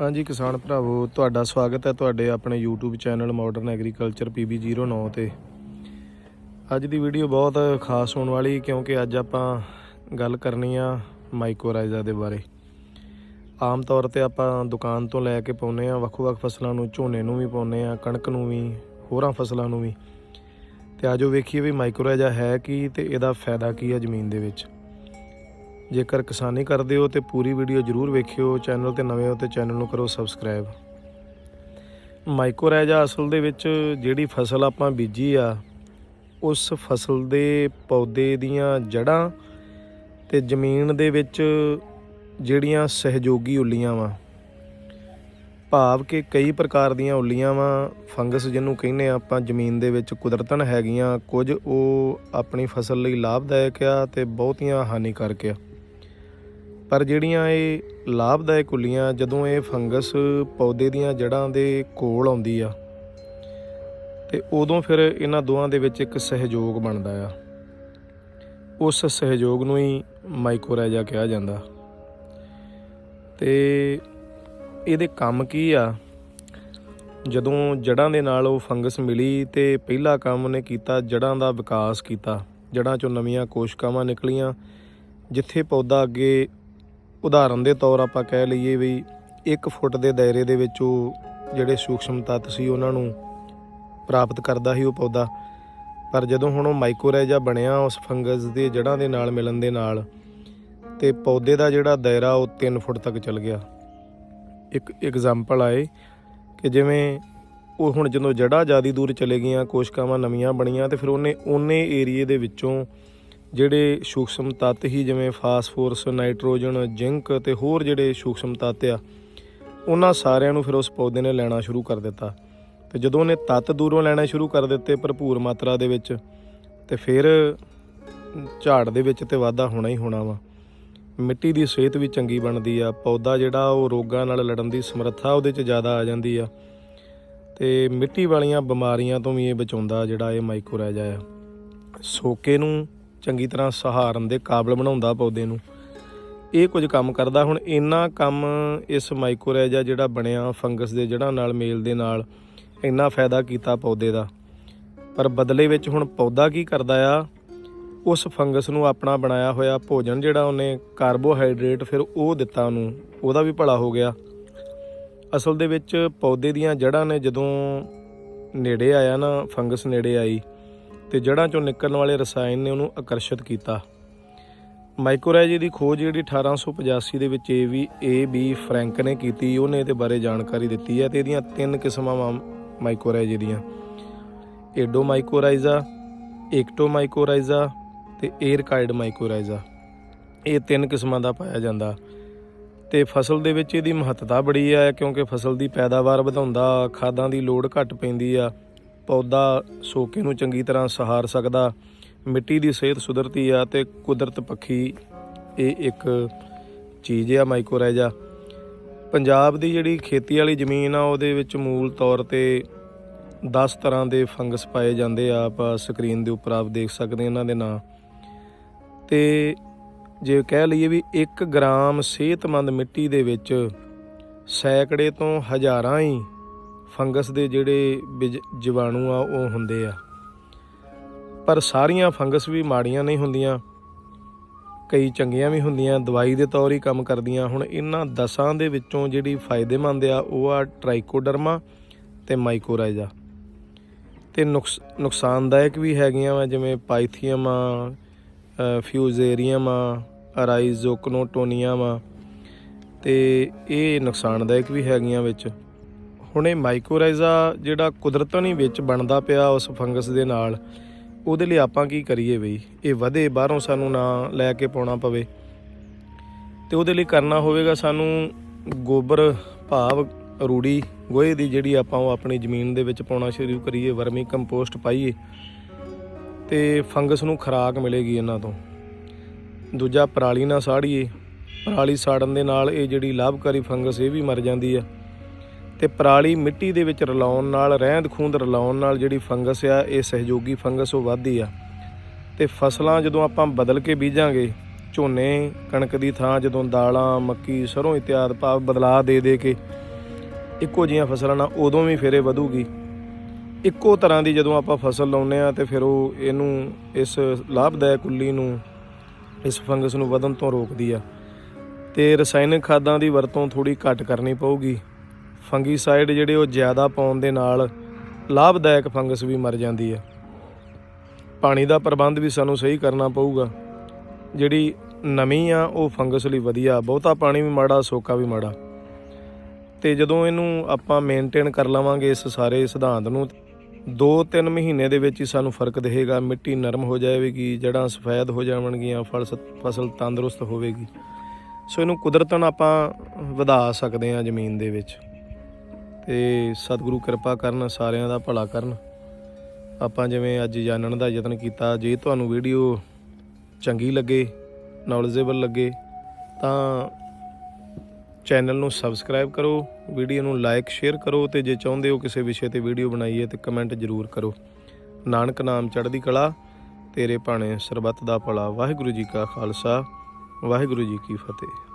ਹਾਂਜੀ ਕਿਸਾਨ ਭਰਾਵੋ, ਤੁਹਾਡਾ ਸਵਾਗਤ ਹੈ ਤੁਹਾਡੇ ਆਪਣੇ YouTube channel modern agriculture PB09 ਤੇ। ਅੱਜ ਦੀ ਵੀਡੀਓ ਬਹੁਤ ਖਾਸ ਹੋਣ ਵਾਲੀ ਕਿਉਂਕਿ ਅੱਜ ਆਪਾਂ ਗੱਲ ਕਰਨੀ ਆ ਮਾਈਕੋਰਾਈਜ਼ਾ ਦੇ ਬਾਰੇ। ਆਮ ਤੌਰ ਤੇ ਆਪਾਂ ਦੁਕਾਨ ਤੋਂ ਲੈ ਕੇ ਪਾਉਨੇ ਆ, ਵੱਖ-ਵੱਖ ਫਸਲਾਂ ਨੂੰ, ਝੋਨੇ ਨੂੰ ਵੀ ਪਾਉਨੇ ਆ, ਕਣਕ ਨੂੰ ਵੀ, ਹੋਰਾਂ ਫਸਲਾਂ ਨੂੰ ਵੀ। ਤੇ ਆਜੋ ਵੇਖੀਏ ਵੀ ਮਾਈਕੋਰਾਈਜ਼ਾ ਹੈ ਕੀ ਤੇ ਇਹਦਾ ਫਾਇਦਾ ਕੀ ਹੈ ਜ਼ਮੀਨ ਦੇ ਵਿੱਚ। ਜੇਕਰ ਕਿਸਾਨੀ ਕਰਦੇ ਹੋ ਤੇ ਪੂਰੀ ਵੀਡੀਓ ਜਰੂਰ ਵੇਖਿਓ, ਚੈਨਲ ਤੇ ਨਵੇਂ ਹੋ ਤੇ ਚੈਨਲ ਨੂੰ ਕਰੋ ਸਬਸਕ੍ਰਾਈਬ। ਮਾਈਕੋਰਾਈਜ਼ਾ ਅਸਲ ਦੇ ਵਿੱਚ ਜਿਹੜੀ ਫਸਲ ਆਪਾਂ ਬੀਜੀ ਆ, ਉਸ ਫਸਲ ਦੇ ਪੌਦੇ ਦੀਆਂ ਜੜ੍ਹਾਂ ਤੇ ਜ਼ਮੀਨ ਦੇ ਵਿੱਚ ਜਿਹੜੀਆਂ ਸਹਿਯੋਗੀ ਉੱਲੀਆਂ ਵਾ। ਭਾਵ ਕਿ ਕਈ ਪ੍ਰਕਾਰ ਦੀਆਂ ਉੱਲੀਆਂ ਵਾ, ਫੰਗਸ ਜਿਹਨੂੰ ਕਹਿੰਦੇ ਆ ਆਪਾਂ, ਜ਼ਮੀਨ ਦੇ ਵਿੱਚ ਕੁਦਰਤਨ ਹੈਗੀਆਂ, ਕੁਝ ਉਹ ਆਪਣੀ ਫਸਲ ਲਈ ਲਾਭਦਾਇਕ ਆ ਤੇ ਬਹੁਤੀਆਂ ਹਾਨੀਕਾਰਕ ਆ। ਪਰ ਜਿਹੜੀਆਂ ਇਹ ਲਾਭਦਾਇਕ ਕੁੱਲੀਆਂ, ਜਦੋਂ ਇਹ ਫੰਗਸ ਪੌਦੇ ਦੀਆਂ ਜੜ੍ਹਾਂ ਦੇ ਕੋਲ ਆਉਂਦੀ ਆ, ਤੇ ਉਦੋਂ ਫਿਰ ਇਹਨਾਂ ਦੋਹਾਂ ਦੇ ਵਿੱਚ ਇੱਕ ਸਹਿਯੋਗ ਬਣਦਾ ਆ। ਉਸ ਸਹਿਯੋਗ ਨੂੰ ਹੀ ਮਾਈਕੋਰੈਜਾ ਕਿਹਾ ਜਾਂਦਾ। ਤੇ ਇਹਦੇ ਕੰਮ ਕੀ ਆ? ਜਦੋਂ ਜੜਾਂ ਦੇ ਨਾਲ ਉਹ ਫੰਗਸ ਮਿਲੀ ਤੇ ਪਹਿਲਾ ਕੰਮ ਉਹਨੇ ਕੀਤਾ ਜੜਾਂ ਦਾ ਵਿਕਾਸ ਕੀਤਾ। ਜੜਾਂ ਚੋਂ ਨਵੀਆਂ ਕੋਸ਼ਿਕਾਵਾਂ ਨਿਕਲੀਆਂ, ਜਿੱਥੇ ਪੌਦਾ ਅੱਗੇ ਉਦਾਹਰਨ ਦੇ ਤੌਰ ਆਪਾਂ ਕਹਿ ਲਈਏ ਵੀ 1 ਫੁੱਟ ਦੇ ਦਾਇਰੇ ਦੇ ਵਿੱਚ ਉਹ ਜਿਹੜੇ ਸੂਖਸ਼ਮ ਤੱਤ ਸੀ, ਉਹਨਾਂ ਨੂੰ ਪ੍ਰਾਪਤ ਕਰਦਾ ਸੀ ਉਹ ਪੌਦਾ। ਪਰ ਜਦੋਂ ਹੁਣ ਉਹ ਮਾਈਕੋਰੇਜਾ ਬਣਿਆ, ਉਸ ਫੰਗਸ ਦੇ ਜੜਾਂ ਦੇ ਨਾਲ ਮਿਲਣ ਦੇ ਨਾਲ ਤੇ ਪੌਦੇ ਦਾ ਜਿਹੜਾ ਦਾਇਰਾ ਉਹ 3 ਫੁੱਟ ਤੱਕ ਚਲ ਗਿਆ। ਇੱਕ ਐਗਜ਼ਾਮਪਲ ਆਏ ਕਿ ਜਿਵੇਂ ਉਹ ਹੁਣ ਜਦੋਂ ਜੜ੍ਹਾਂ ਜ਼ਿਆਦਾ ਦੂਰ ਚਲੇ ਗਈਆਂ, ਕੋਸ਼ਿਕਾਵਾਂ ਨਵੀਆਂ ਬਣੀਆਂ ਤੇ ਫਿਰ ਉਹਨੇ ਉਹਨੇ ਏਰੀਏ ਦੇ ਵਿੱਚੋਂ ਜਿਹੜੇ ਸੂਖਸ਼ਮ ਤੱਤ ਹੀ ਜਿਵੇਂ ਫਾਸਫੋਰਸ, ਨਾਈਟ੍ਰੋਜਨ, ਜ਼ਿੰਕ ਤੇ ਹੋਰ ਜਿਹੜੇ ਸੂਖਸ਼ਮ ਤੱਤ ਆ, ਉਹਨਾਂ ਸਾਰਿਆਂ ਨੂੰ ਫਿਰ ਉਸ ਪੌਦੇ ਨੇ ਲੈਣਾ ਸ਼ੁਰੂ ਕਰ ਦਿੱਤਾ। ਤੇ ਜਦੋਂ ਉਹਨੇ ਤੱਤ ਦੂਰੋਂ ਲੈਣਾ ਸ਼ੁਰੂ ਕਰ ਦਿੱਤੇ ਭਰਪੂਰ ਮਾਤਰਾ ਦੇ ਵਿੱਚ, ਤੇ ਫਿਰ ਝਾੜ ਦੇ ਵਿੱਚ ਤੇ ਵਾਧਾ ਹੋਣਾ ਹੀ ਹੋਣਾ ਵਾ। ਮਿੱਟੀ ਦੀ ਸਿਹਤ ਵੀ ਚੰਗੀ ਬਣਦੀ ਆ, ਪੌਦਾ ਜਿਹੜਾ ਉਹ ਰੋਗਾਂ ਨਾਲ ਲੜਨ ਦੀ ਸਮਰੱਥਾ ਉਹਦੇ 'ਚ ਜ਼ਿਆਦਾ ਆ ਜਾਂਦੀ ਆ। ਤੇ ਮਿੱਟੀ ਵਾਲੀਆਂ ਬਿਮਾਰੀਆਂ ਤੋਂ ਵੀ ਇਹ ਬਚਾਉਂਦਾ ਜਿਹੜਾ ਇਹ ਮਾਈਕੋਰਾਈਜ਼ਾ ਆ। ਸੋਕੇ ਨੂੰ ਚੰਗੀ ਤਰ੍ਹਾਂ ਸਹਾਰਨ ਦੇ ਕਾਬਲ ਬਣਾਉਂਦਾ ਪੌਦੇ ਨੂੰ। ਇਹ ਕੁਝ ਕੰਮ ਕਰਦਾ। ਹੁਣ ਇੰਨਾ ਕੰਮ ਇਸ ਮਾਈਕੋਰਾਈਜ਼ਾ ਜਿਹੜਾ ਬਣਿਆ, ਫੰਗਸ ਦੇ ਜੜ੍ਹਾਂ ਨਾਲ, ਮੇਲ ਦੇ ਨਾਲ, ਇੰਨਾ ਫਾਇਦਾ ਕੀਤਾ ਪੌਦੇ ਦਾ। ਪਰ ਬਦਲੇ ਵਿੱਚ ਹੁਣ ਪੌਦਾ ਕੀ ਕਰਦਾ ਆ? ਉਸ ਫੰਗਸ ਨੂੰ ਆਪਣਾ ਬਣਾਇਆ ਹੋਇਆ ਭੋਜਨ ਜਿਹੜਾ ਉਹਨੇ ਕਾਰਬੋਹਾਈਡਰੇਟ ਫਿਰ ਉਹ ਦਿੱਤਾ ਉਹਨੂੰ। ਉਹਦਾ ਵੀ ਭਲਾ ਹੋ ਗਿਆ। ਅਸਲ ਦੇ ਵਿੱਚ ਪੌਦੇ ਦੀਆਂ ਜੜ੍ਹਾਂ ਨੇ ਜਦੋਂ ਨੇੜੇ ਆਇਆ ਨਾ, ਫੰਗਸ ਨੇੜੇ ਆਈ ਤੇ ਜੜ੍ਹਾਂ ਚੋਂ ਨਿਕਲਣ ਵਾਲੇ ਰਸਾਇਣ ਨੇ ਉਹਨੂੰ ਆਕਰਸ਼ਿਤ ਕੀਤਾ। ਮਾਈਕੋਰਾਈਜ਼ੇ ਦੀ ਖੋਜ ਜਿਹੜੀ 1885 ਦੇ ਵਿੱਚ ਏ ਵੀ ਏ ਬੀ ਫਰੈਂਕ ਨੇ ਕੀਤੀ, ਉਹਨੇ ਇਹਦੇ ਬਾਰੇ ਜਾਣਕਾਰੀ ਦਿੱਤੀ ਹੈ ਤੇ ਇਹਦੀਆਂ ਤਿੰਨ ਕਿਸਮਾਂ ਵਾ ਮਾਈਕੋਰਾਈਜ਼ੇ ਦੀਆਂ। ਏਡੋਮਾਈਕੋਰਾਈਜ਼ਾ ਐਕਟੋਮਾਈਕੋਰਾਈਜ਼ਾ ਤੇ ਏਰਕਾਈਡ ਮਾਈਕੋਰਾਈਜ਼ਾ ਇਹ ਤਿੰਨ ਕਿਸਮਾਂ ਦਾ ਪਾਇਆ ਜਾਂਦਾ। ਤੇ ਫਸਲ ਦੇ ਵਿੱਚ ਇਹਦੀ ਮਹੱਤਤਾ ਬੜੀ ਆ, ਕਿਉਂਕਿ ਫਸਲ ਦੀ ਪੈਦਾਵਾਰ ਵਧਾਉਂਦਾ, ਖਾਦਾਂ ਦੀ ਲੋੜ ਘੱਟ ਪੈਂਦੀ ਆ। ਪੌਦਾ ਸੋਕੇ ਨੂੰ ਚੰਗੀ ਤਰ੍ਹਾਂ ਸਹਾਰ ਸਕਦਾ। ਮਿੱਟੀ ਦੀ ਸਿਹਤ ਸੁਧਰਤੀ ਆ ਤੇ ਕੁਦਰਤ ਪੱਖੀ ਇਹ ਇੱਕ ਚੀਜ਼ ਆ ਮਾਈਕੋਰਾਈਜ਼ਾ ਪੰਜਾਬ ਦੀ ਜਿਹੜੀ ਖੇਤੀ ਵਾਲੀ ਜ਼ਮੀਨ ਆ, ਉਹਦੇ ਵਿੱਚ ਮੂਲ ਤੌਰ ਤੇ 10 ਤਰ੍ਹਾਂ ਦੇ ਫੰਗਸ ਪਾਏ ਜਾਂਦੇ ਆ। ਆਪਾਂ ਸਕਰੀਨ ਦੇ ਉੱਪਰ ਆਪ ਦੇਖ ਸਕਦੇ ਇਹਨਾਂ ਦੇ ਨਾਂ। ਤੇ ਜੇ ਕਹਿ ਲਈਏ ਵੀ 1 ਗ੍ਰਾਮ ਸਿਹਤਮੰਦ ਮਿੱਟੀ ਦੇ ਵਿੱਚ ਸੈਂਕੜੇ ਤੋਂ ਹਜ਼ਾਰਾਂ ਹੀ ਫੰਗਸ ਦੇ ਜਿਹੜੇ ਬਿਜ- ਜੀਵਾਣੂ ਆ, ਉਹ ਹੁੰਦੇ ਆ। ਪਰ ਸਾਰੀਆਂ ਫੰਗਸ ਵੀ ਮਾੜੀਆਂ ਨਹੀਂ ਹੁੰਦੀਆਂ। ਕਈ ਚੰਗੀਆਂ ਵੀ ਹੁੰਦੀਆਂ, ਦਵਾਈ ਦੇ ਤੌਰ ਹੀ ਕੰਮ ਕਰਦੀਆਂ। ਹੁਣ ਇਹਨਾਂ ਦਸਾਂ ਦੇ ਵਿੱਚੋਂ ਜਿਹੜੀ ਫਾਇਦੇਮੰਦ ਆ, ਉਹ ਆ ਟ੍ਰਾਈਕੋਡਰਮਾ ਤੇ ਮਾਈਕੋਰਾਈਜ਼ਾ। ਤੇ ਨੁਕਸ ਨੁਕਸਾਨਦਾਇਕ ਵੀ ਹੈਗੀਆਂ ਵਾ, ਜਿਵੇਂ ਪਾਈਥੀਅਮ ਆ ਫਿਊਜ਼ੇਰੀਅਮ ਆ ਰਾਈਜ਼ੋਕਨੋਟੋਨੀਆ ਵਾ। ਤੇ ਇਹ ਨੁਕਸਾਨਦਾਇਕ ਵੀ ਹੈਗੀਆਂ ਵਿੱਚ। ਹੁਣ ਇਹ ਮਾਈਕੋਰਾਈਜ਼ਾ ਜਿਹੜਾ ਕੁਦਰਤਨ ਹੀ ਵਿੱਚ ਬਣਦਾ ਪਿਆ ਉਸ ਫੰਗਸ ਦੇ ਨਾਲ, ਉਹਦੇ ਲਈ ਆਪਾਂ ਕੀ ਕਰੀਏ ਬਈ? ਇਹ ਵਧੇ, ਬਾਹਰੋਂ ਸਾਨੂੰ ਨਾ ਲੈ ਕੇ ਪਾਉਣਾ ਪਵੇ। ਤੇ ਉਹਦੇ ਲਈ ਕਰਨਾ ਹੋਵੇਗਾ ਸਾਨੂੰ ਗੋਬਰ, ਭਾਵ, ਰੂੜੀ, ਗੋਹੇ ਦੀ ਜਿਹੜੀ ਆਪਾਂ ਉਹ ਆਪਣੀ ਜ਼ਮੀਨ ਦੇ ਵਿੱਚ ਪਾਉਣਾ ਸ਼ੁਰੂ ਕਰੀਏ, ਵਰਮੀ ਕੰਪੋਸਟ ਪਾਈਏ। ਤੇ ਫੰਗਸ ਨੂੰ ਖੁਰਾਕ ਮਿਲੇਗੀ ਇਹਨਾਂ ਤੋਂ। ਦੂਜਾ ਪਰਾਲੀ ਨਾ ਸਾੜੀਏ। ਪਰਾਲੀ ਸਾੜਨ ਦੇ ਨਾਲ ਇਹ ਜਿਹੜੀ ਲਾਭਕਾਰੀ ਫੰਗਸ ਇਹ ਵੀ ਮਰ ਜਾਂਦੀ ਆ। ਤੇ ਪਰਾਲੀ ਮਿੱਟੀ ਦੇ ਵਿੱਚ ਰਲਾਉਣ ਨਾਲ, ਰਹਿੰਦ ਖੂੰਦ ਰਲਾਉਣ ਨਾਲ ਜਿਹੜੀ ਫੰਗਸ ਆ, ਇਹ ਸਹਿਯੋਗੀ ਫੰਗਸ ਉਹ ਵੱਧਦੀ ਆ। ਤੇ ਫਸਲਾਂ ਜਦੋਂ ਆਪਾਂ ਬਦਲ ਕੇ ਬੀਜਾਂਗੇ, ਝੋਨੇ, ਕਣਕ ਦੀ ਥਾਂ ਜਦੋਂ ਦਾਲਾਂ, ਮੱਕੀ ਸਰੋਂ ਇਤਿਆਦ ਭਾਵ ਬਦਲਾਅ ਦੇ ਦੇ ਕੇ ਇੱਕੋ ਜਿਹੀਆਂ ਫਸਲਾਂ ਨਾਲ ਉਦੋਂ ਵੀ ਫੇਰੇ ਵਧੂਗੀ। ਇੱਕੋ ਤਰ੍ਹਾਂ ਦੀ ਜਦੋਂ ਆਪਾਂ ਫਸਲ ਲਾਉਂਦੇ ਆ ਤੇ ਫਿਰ ਉਹ ਇਹਨੂੰ, ਇਸ ਲਾਭਦਾਇਕ ਉੱਲੀ ਨੂੰ, ਇਸ ਫੰਗਸ ਨੂੰ ਵਧਣ ਤੋਂ ਰੋਕਦੀ ਆ। ਤੇ ਰਸਾਇਣਿਕ ਖਾਦਾਂ ਦੀ ਵਰਤੋਂ ਥੋੜੀ ਘੱਟ ਕਰਨੀ ਪਊਗੀ। ਫੰਗੀਸਾਈਡ ਜਿਹੜੇ ਉਹ ਜ਼ਿਆਦਾ ਪਾਉਣ ਦੇ ਨਾਲ ਲਾਭਦਾਇਕ ਫੰਗਸ ਵੀ ਮਰ ਜਾਂਦੀ ਹੈ। ਪਾਣੀ ਦਾ ਪ੍ਰਬੰਧ ਵੀ ਸਾਨੂੰ ਸਹੀ ਕਰਨਾ ਪਊਗਾ। ਜਿਹੜੀ ਨਮੀ ਆ, ਉਹ ਫੰਗਸ ਲਈ ਵਧੀਆ। ਬਹੁਤਾ ਪਾਣੀ ਵੀ ਮਾੜਾ, ਸੋਕਾ ਵੀ ਮਾੜਾ। ਤੇ ਜਦੋਂ ਇਹਨੂੰ ਆਪਾਂ ਮੇਨਟੇਨ ਕਰ ਲਵਾਂਗੇ ਇਸ ਸਾਰੇ ਸਿਧਾਂਤ ਨੂੰ 2-3 ਮਹੀਨੇ ਦੇ ਵਿੱਚ ਹੀ ਸਾਨੂੰ ਫ਼ਰਕ ਦਿਖੇਗਾ। ਮਿੱਟੀ ਨਰਮ ਹੋ ਜਾਵੇਗੀ ਜੜਾਂ ਸਫੈਦ ਹੋ ਜਾਵਣਗੀਆਂ ਫਲ ਫਸਲ ਤੰਦਰੁਸਤ ਹੋਵੇਗੀ। ਸੋ ਇਹਨੂੰ ਕੁਦਰਤਨ ਆਪਾਂ ਵਧਾ ਸਕਦੇ ਹਾਂ ਜ਼ਮੀਨ ਦੇ ਵਿੱਚ। ਤੇ ਸਤਿਗੁਰੂ ਕਿਰਪਾ ਕਰਨ, ਸਾਰਿਆਂ ਦਾ ਭਲਾ ਕਰਨ। ਆਪਾਂ ਜਿਵੇਂ ਅੱਜ ਜਾਣਨ ਦਾ ਯਤਨ ਕੀਤਾ, ਜੇ ਤੁਹਾਨੂੰ ਵੀਡੀਓ ਚੰਗੀ ਲੱਗੇ ਨੌਲੇਜੇਬਲ ਲੱਗੇ, ਤਾਂ ਚੈਨਲ ਨੂੰ ਸਬਸਕ੍ਰਾਈਬ ਕਰੋ, ਵੀਡੀਓ ਨੂੰ ਲਾਈਕ ਸ਼ੇਅਰ ਕਰੋ ਤੇ ਜੇ ਚਾਹੁੰਦੇ ਹੋ ਕਿਸੇ ਵਿਸ਼ੇ ਤੇ ਵੀਡੀਓ ਬਣਾਈਏ ਤੇ ਕਮੈਂਟ ਜ਼ਰੂਰ ਕਰੋ। ਨਾਨਕ ਨਾਮ ਚੜ੍ਹਦੀ ਕਲਾ, ਤੇਰੇ ਭਾਣੇ ਸਰਬੱਤ ਦਾ ਭਲਾ। ਵਾਹਿਗੁਰੂ ਜੀ ਕਾ ਖਾਲਸਾ, ਵਾਹਿਗੁਰੂ ਜੀ ਕੀ ਫਤਿਹ।